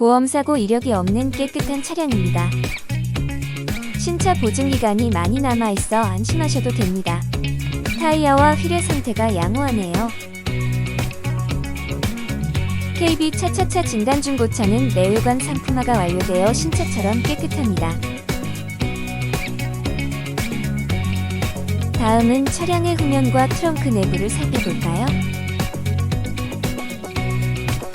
보험사고 이력이 없는 깨끗한 차량입니다. 신차 보증기간이 많이 남아있어 안심하셔도 됩니다. 타이어와 휠의 상태가 양호하네요. KB 차차차 진단중고차는 내외관 상품화가 완료되어 신차처럼 깨끗합니다. 다음은 차량의 후면과 트렁크 내부를 살펴볼까요?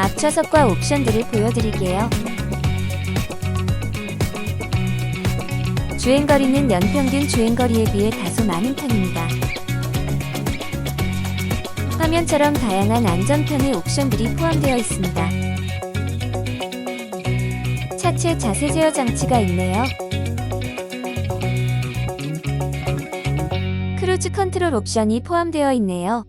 앞좌석과 옵션들을 보여드릴게요. 주행거리는 연평균 주행거리에 비해 다소 많은 편입니다. 화면처럼 다양한 안전편의 옵션들이 포함되어 있습니다. 차체 자세 제어 장치가 있네요. 크루즈 컨트롤 옵션이 포함되어 있네요.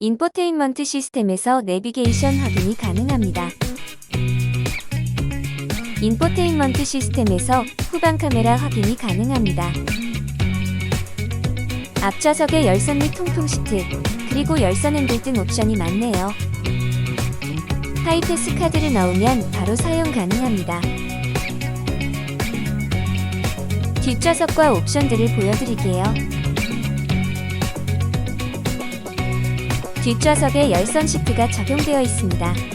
인포테인먼트 시스템에서 내비게이션 확인이 가능합니다. 인포테인먼트 시스템에서 후방 카메라 확인이 가능합니다. 앞좌석에 열선 및 통풍 시트, 그리고 열선 핸들 등 옵션이 많네요. 하이패스 카드를 넣으면 바로 사용 가능합니다. 뒷좌석과 옵션들을 보여드릴게요. 뒷좌석에 열선 시트가 적용되어 있습니다.